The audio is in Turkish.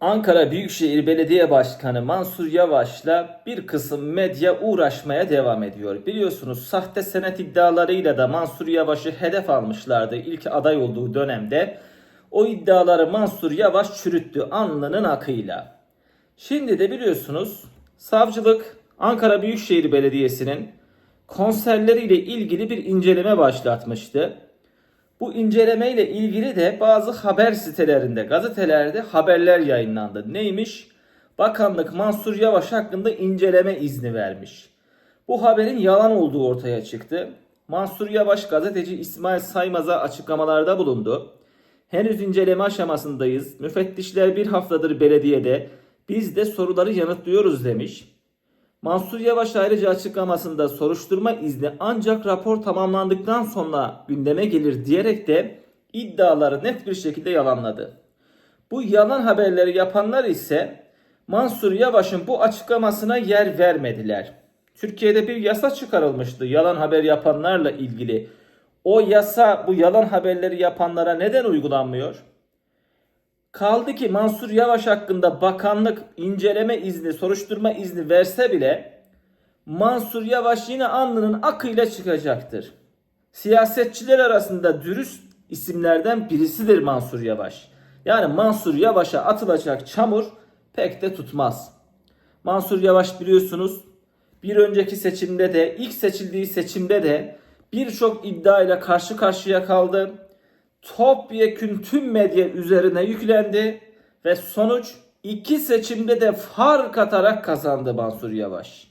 Ankara Büyükşehir Belediye Başkanı Mansur Yavaş'la bir kısım medya uğraşmaya devam ediyor. Biliyorsunuz sahte senet iddialarıyla da Mansur Yavaş'ı hedef almışlardı ilk aday olduğu dönemde. O iddiaları Mansur Yavaş çürüttü alnının akıyla. Şimdi de biliyorsunuz savcılık Ankara Büyükşehir Belediyesi'nin konserleriyle ilgili bir inceleme başlatmıştı. Bu inceleme ile ilgili de bazı haber sitelerinde, gazetelerde haberler yayınlandı. Neymiş? Bakanlık Mansur Yavaş hakkında inceleme izni vermiş. Bu haberin yalan olduğu ortaya çıktı. Mansur Yavaş gazeteci İsmail Saymaz'a açıklamalarda bulundu. Henüz inceleme aşamasındayız. Müfettişler bir haftadır belediyede. Biz de soruları yanıtlıyoruz demiş. Mansur Yavaş ayrıca açıklamasında soruşturma izni ancak rapor tamamlandıktan sonra gündeme gelir diyerek de iddiaları net bir şekilde yalanladı. Bu yalan haberleri yapanlar ise Mansur Yavaş'ın bu açıklamasına yer vermediler. Türkiye'de bir yasa çıkarılmıştı yalan haber yapanlarla ilgili. O yasa bu yalan haberleri yapanlara neden uygulanmıyor? Kaldı ki Mansur Yavaş hakkında bakanlık inceleme izni, soruşturma izni verse bile Mansur Yavaş yine alnının akıyla çıkacaktır. Siyasetçiler arasında dürüst isimlerden birisidir Mansur Yavaş. Yani Mansur Yavaş'a atılacak çamur pek de tutmaz. Mansur Yavaş biliyorsunuz bir önceki seçimde de ilk seçildiği seçimde de birçok iddiayla karşı karşıya kaldı topyekün tüm medya üzerine yüklendi ve sonuç iki seçimde de fark atarak kazandı Mansur Yavaş.